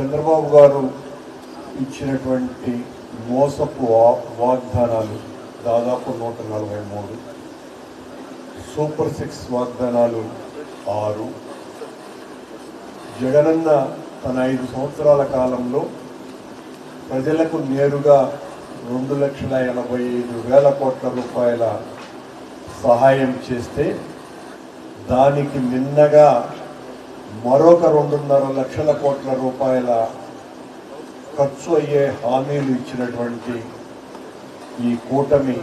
చంద్రబాబు గారు ఇచ్చినటువంటి మోసపు వా- వాగ్దానాలు దాదాపు నూట నలభై మూడు. సూపర్ సిక్స్ వాగ్దానాలు ఆరు. జగనన్న తన ఐదు సంవత్సరాల కాలంలో ప్రజలకు నేరుగా రెండు లక్షల ఎనభై ఐదు వేల కోట్ల రూపాయల సహాయం చేస్తే దానికి నిన్నగా మరొక రెండున్నర లక్షల కోట్ల రూపాయల ఖర్చు అయ్యే హామీలు ఇచ్చినటువంటి ఈ కూటమి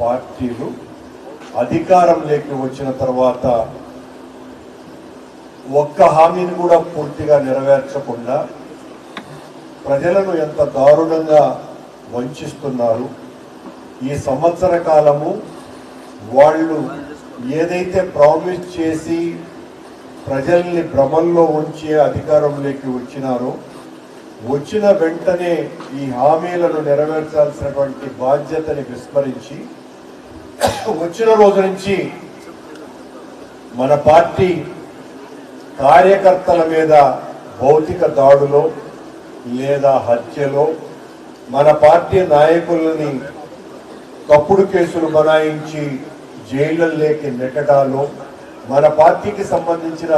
పార్టీలు అధికారంలోకి వచ్చిన తర్వాత ఒక్క హామీని కూడా పూర్తిగా నెరవేర్చకుండా ప్రజలను ఎంత దారుణంగా వంచిస్తున్నారు. ఈ సంవత్సర కాలము వాళ్ళు ఏదైతే ప్రామిస్ చేసి ప్రజల్ని భ్రమంలో ఉంచే అధికారంలోకి వచ్చినారో వచ్చిన వెంటనే ఈ హామీలను నెరవేర్చాల్సినటువంటి బాధ్యతని విస్మరించి వచ్చిన రోజు నుంచి మన పార్టీ కార్యకర్తల మీద భౌతిక దాడులో లేదా హత్యలో మన పార్టీ నాయకులని తప్పుడు కేసులు బనాయించి జైళ్ళల్లోకి నెట్టడాలో మన పార్టీకి సంబంధించిన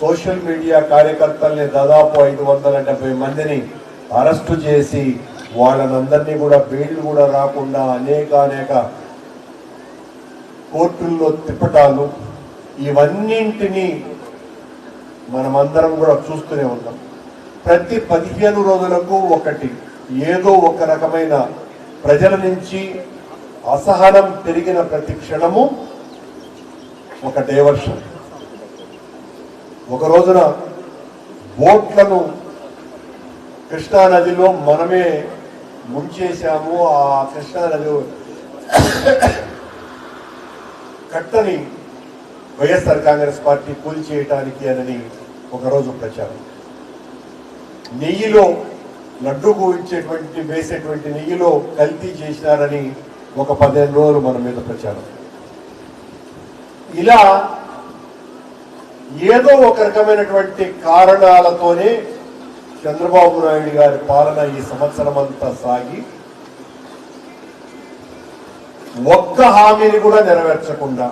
సోషల్ మీడియా కార్యకర్తల్ని దాదాపు ఐదు వందల డెబ్బై మందిని అరెస్టు చేసి వాళ్ళనందరినీ కూడా బెయిల్ కూడా రాకుండా అనేక అనేక కోర్టుల్లో తిప్పటాలు ఇవన్నింటినీ మనమందరం కూడా చూస్తూనే ఉన్నాం. ప్రతి పదిహేను రోజులకు ఒకటి ఏదో ఒక రకమైన ప్రజల నుంచి అసహనం పెరిగిన ప్రతి క్షణము ఒక డైవర్షన్ ఒక రోజున బోట్లను కృష్ణానదిలో మనమే ముంచేశాము. ఆ కృష్ణానది కట్టని వైఎస్ఆర్ కాంగ్రెస్ పార్టీ కూల్చేయటానికి అని ఒకరోజు ప్రచారం. నెయ్యిలో లడ్డుకు ఇచ్చేటువంటి వేసేటువంటి నెయ్యిలో కల్తీ చేసినారని ఒక పదిహేను రోజులు మన మీద ప్రచారం. ఇలా ఏదో ఒక రకమైనటువంటి కారణాలతోనే చంద్రబాబు నాయుడు గారి పాలన ఈ సంవత్సరం అంతా సాగి ఒక్క హామీని కూడా నెరవేర్చకుండా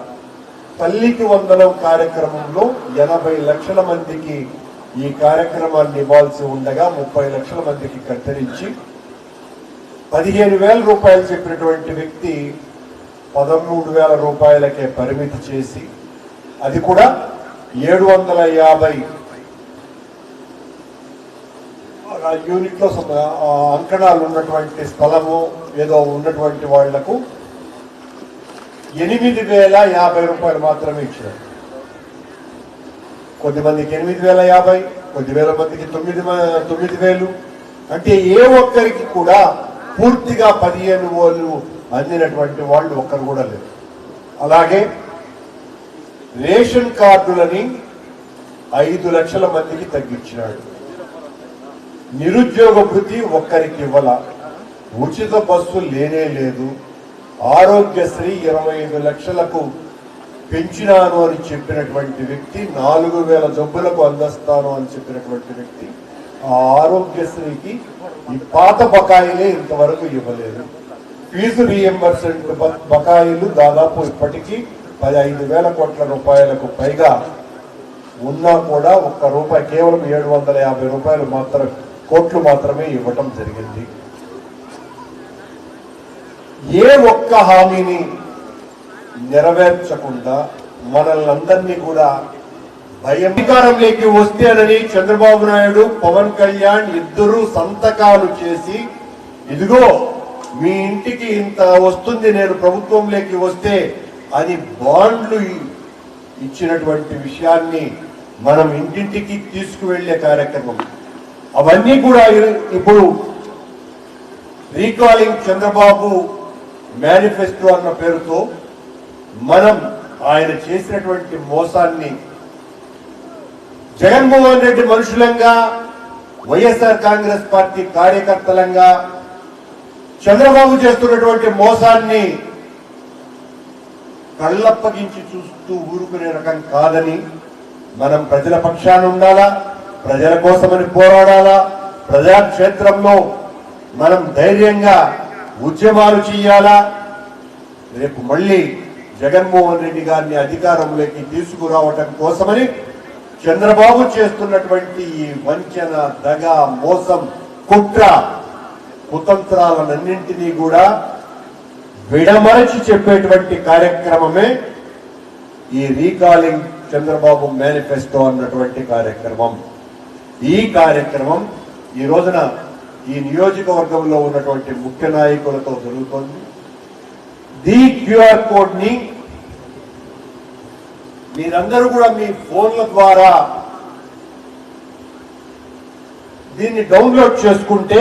తల్లికి వందనం కార్యక్రమంలో ఎనభై లక్షల మందికి ఈ కార్యక్రమాన్ని ఇవ్వాల్సి ఉండగా ముప్పై లక్షల మందికి కత్తిరించి పదిహేను వేల రూపాయలు చెప్పినటువంటి వ్యక్తి పదమూడు వేల రూపాయలకే పరిమితి చేసి అది కూడా ఏడు వందల యాభై. యూనిట్లో అంకణాలు ఉన్నటువంటి స్థలము ఏదో ఉన్నటువంటి వాళ్ళకు ఎనిమిది వేల యాభై రూపాయలు మాత్రమే ఇచ్చారు కొద్దిమందికి ఎనిమిది వేల యాభై కొద్ది వేల మందికి తొమ్మిది తొమ్మిది వేలు. అంటే ఏ ఒక్కరికి కూడా పూర్తిగా పదిహేను వేలు అందినటువంటి వాళ్ళు ఒక్కరు కూడా లేరు. అలాగే రేషన్ కార్డులని ఐదు లక్షల మందికి తగ్గించినాడు. నిరుద్యోగ భృతి ఒక్కరికి ఇవ్వాల. ఉచిత బస్సు లేనే లేదు. ఆరోగ్యశ్రీ ఇరవై ఐదు లక్షలకు పెంచినాను అని చెప్పినటువంటి వ్యక్తి నాలుగు వేల జబ్బులకు అందిస్తాను అని చెప్పినటువంటి వ్యక్తి ఆ ఆరోగ్యశ్రీకి ఈ పాత బకాయిలే ఇంతవరకు ఇవ్వలేదు. ఫీజు రీఎంబర్స్మెంట్ బకాయిలు దాదాపు ఇప్పటికీ పదహైదు వేల కోట్ల రూపాయలకు పైగా ఉన్నా కూడా ఒక్క రూపాయి కేవలం ఏడు వందల యాభై రూపాయలు మాత్రం కోట్లు మాత్రమే ఇవ్వటం జరిగింది. ఏ ఒక్క హామీని నెరవేర్చకుండా మనల్ని అందరినీ కూడా భయం అధికారంలోకి వస్తేనని చంద్రబాబు నాయుడు పవన్ కళ్యాణ్ ఇద్దరు సంతకాలు చేసి ఇదిగో మీ ఇంటికి ఇంత వస్తుంది నేను ప్రభుత్వంలోకి వస్తే అని బాండ్లు ఇచ్చినటువంటి విషయాన్ని మనం ఇంటింటికి తీసుకువెళ్ళే కార్యక్రమం. అవన్నీ కూడా ఇప్పుడు రీకాలింగ్ చంద్రబాబు మేనిఫెస్టో అన్న పేరుతో మనం ఆయన చేసినటువంటి మోసాన్ని జగన్మోహన్ రెడ్డి మనుషులంగా వైఎస్ఆర్ కాంగ్రెస్ పార్టీ కార్యకర్తలంగా చంద్రబాబు చేస్తున్నటువంటి మోసాన్ని కళ్ళప్పగించి చూస్తూ ఊరుకునే రకం కాదని మనం ప్రజల పక్షాన ఉండాలా? ప్రజల కోసమని పోరాడాలా? ప్రజాక్షేత్రంలో మనం ధైర్యంగా ఉద్యమాలు చేయాలా? రేపు మళ్ళీ జగన్మోహన్ రెడ్డి గారిని అధికారంలోకి తీసుకురావటం కోసమని చంద్రబాబు చేస్తున్నటువంటి ఈ వంచన దగ మోసం కుట్ర కుతంత్రాలన్నింటినీ కూడా విడమరచి చెప్పేటువంటి కార్యక్రమమే ఈ రీకాలింగ్ చంద్రబాబు మేనిఫెస్టో అన్నటువంటి కార్యక్రమం. ఈ కార్యక్రమం ఈ రోజున ఈ నియోజకవర్గంలో ఉన్నటువంటి ముఖ్య నాయకులతో జరుగుతోంది. ది క్యూఆర్ కోడ్ని మీరందరూ కూడా మీ ఫోన్ల ద్వారా దీన్ని డౌన్లోడ్ చేసుకుంటే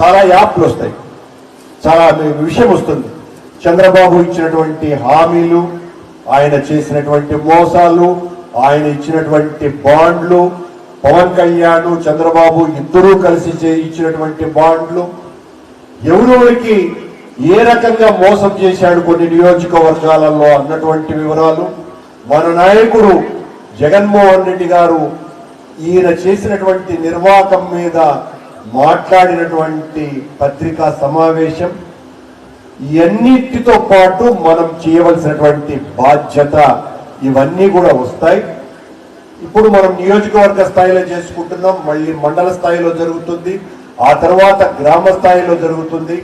చాలా యాప్లు వస్తాయి. చాలా విషయం వస్తుంది. చంద్రబాబు ఇచ్చినటువంటి హామీలు ఆయన చేసినటువంటి మోసాలు ఆయన ఇచ్చినటువంటి బాండ్లు పవన్ కళ్యాణ్ చంద్రబాబు ఇద్దరూ కలిసి చే- ఇచ్చినటువంటి బాండ్లు ఎవరెవరికి ఏ రకంగా మోసం చేశాడు కొన్ని నియోజకవర్గాలలో అన్నటువంటి వివరాలు మన నాయకుడు జగన్మోహన్ రెడ్డి గారు ఈయన చేసినటువంటి నిర్వాహకం మీద మాట్లాడినటువంటి పత్రికా సమావేశం ఇవన్నిటితో పాటు మనం చేయవలసినటువంటి బాధ్యత ఇవన్నీ కూడా వస్తాయి. ఇప్పుడు మనం నియోజకవర్గ స్థాయిలో చేసుకుంటున్నాం మళ్ళీ మండల స్థాయిలో జరుగుతుంది ఆ తర్వాత గ్రామ స్థాయిలో జరుగుతుంది.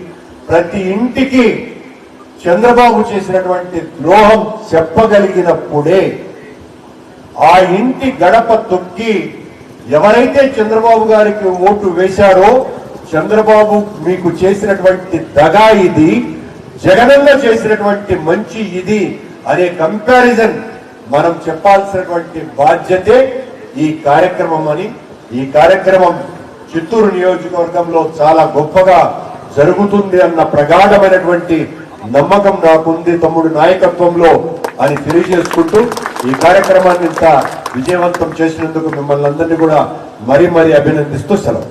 ప్రతి ఇంటికి చంద్రబాబు చేసినటువంటి ద్రోహం చెప్పగలిగినప్పుడే ఆ ఇంటి గడప తొక్కి ఎవరైతే చంద్రబాబు గారికి ఓటు వేశారో చంద్రబాబు మీకు చేసినటువంటి దగా ఇది జగనన్న చేసినటువంటి మంచి ఇది. అనే కంపారిజన్ మనం చెప్పాల్సినటువంటి బాధ్యతే ఈ కార్యక్రమం అని. ఈ కార్యక్రమం చిత్తూరు నియోజకవర్గంలో చాలా గొప్పగా జరుగుతుంది అన్న ప్రగాఢమైనటువంటి నమ్మకం నాకుంది తమ్ముడు నాయకత్వంలో అని తెలియజేసుకుంటూ ఈ కార్యక్రమాన్ని ఇంత విజయవంతం చేసినందుకు మిమ్మల్ని అందరినీ కూడా మరీ మరీ అభినందిస్తూ సెలవు.